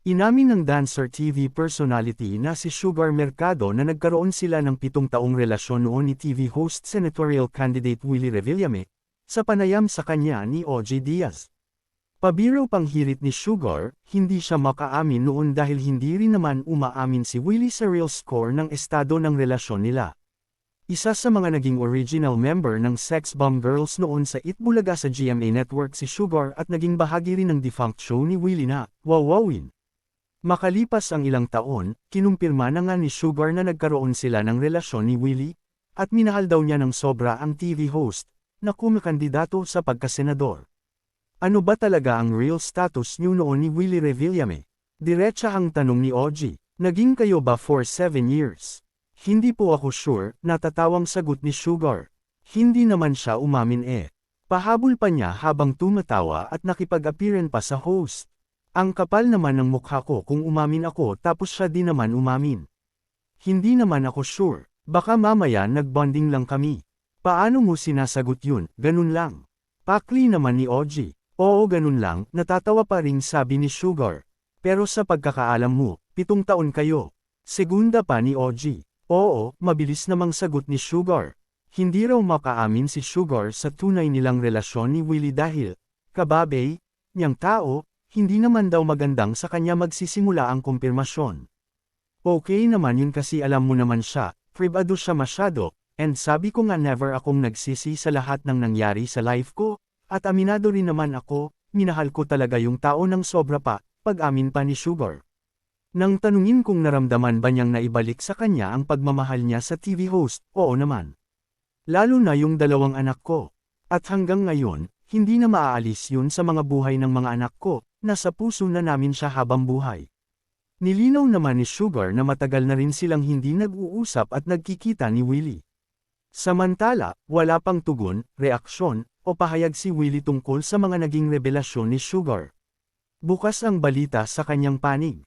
Inamin ng dancer TV personality na si Sugar Mercado na nagkaroon sila ng pitong taong relasyon noon ni TV host senatorial candidate Willie Revillame, sa panayam sa kanya ni OJ Diaz. Pabiro pang hirit ni Sugar, hindi siya makaamin noon dahil hindi rin naman umaamin si Willie sa real score ng estado ng relasyon nila. Isa sa mga naging original member ng Sex Bomb Girls noon sa Itbulaga sa GMA Network si Sugar at naging bahagi rin ng defunct show ni Willie na, Wawawin. Makalipas ang ilang taon, kinumpirma na nga ni Sugar na nagkaroon sila ng relasyon ni Willie, at minahal daw niya ng sobra ang TV host, na kumakandidato sa pagkasenador. Ano ba talaga ang real status niyo noon ni Willie Revillame? Diretsa ang tanong ni Oji, naging kayo ba for 7 years? Hindi po ako sure, natatawang sagot ni Sugar. Hindi naman siya umamin eh. Pahabol pa niya habang tumatawa at nakipag-appearan pa sa host. Ang kapal naman ng mukha ko kung umamin ako tapos siya di naman umamin. Hindi naman ako sure, baka mamaya nagbonding lang kami. Paano mo sinasagot yun, ganun lang. Pakli naman ni Oji. Oo ganun lang, natatawa pa rin sabi ni Sugar. Pero sa pagkakaalam mo, pitong taon kayo. Segunda pa ni Oji. Oo, mabilis namang sagot ni Sugar. Hindi raw makaamin si Sugar sa tunay nilang relasyon ni Willie dahil, kababay, niyang tao, hindi naman daw magandang sa kanya magsisimula ang kumpirmasyon. Okay naman yun kasi alam mo naman siya, privado siya masyado, and sabi ko nga never akong nagsisi sa lahat ng nangyari sa life ko, at aminado rin naman ako, minahal ko talaga yung tao ng sobra pa, pag-amin pa ni Sugar. Nang tanungin kung naramdaman ba niyang naibalik sa kanya ang pagmamahal niya sa TV host, oo naman. Lalo na yung dalawang anak ko. At hanggang ngayon, hindi na maaalis yun sa mga buhay ng mga anak ko, nasa puso na namin siya habang buhay. Nilinaw naman ni Sugar na matagal na rin silang hindi nag-uusap at nagkikita ni Willie. Samantala, wala pang tugon, reaksyon, o pahayag si Willie tungkol sa mga naging revelasyon ni Sugar. Bukas ang balita sa kanyang panig.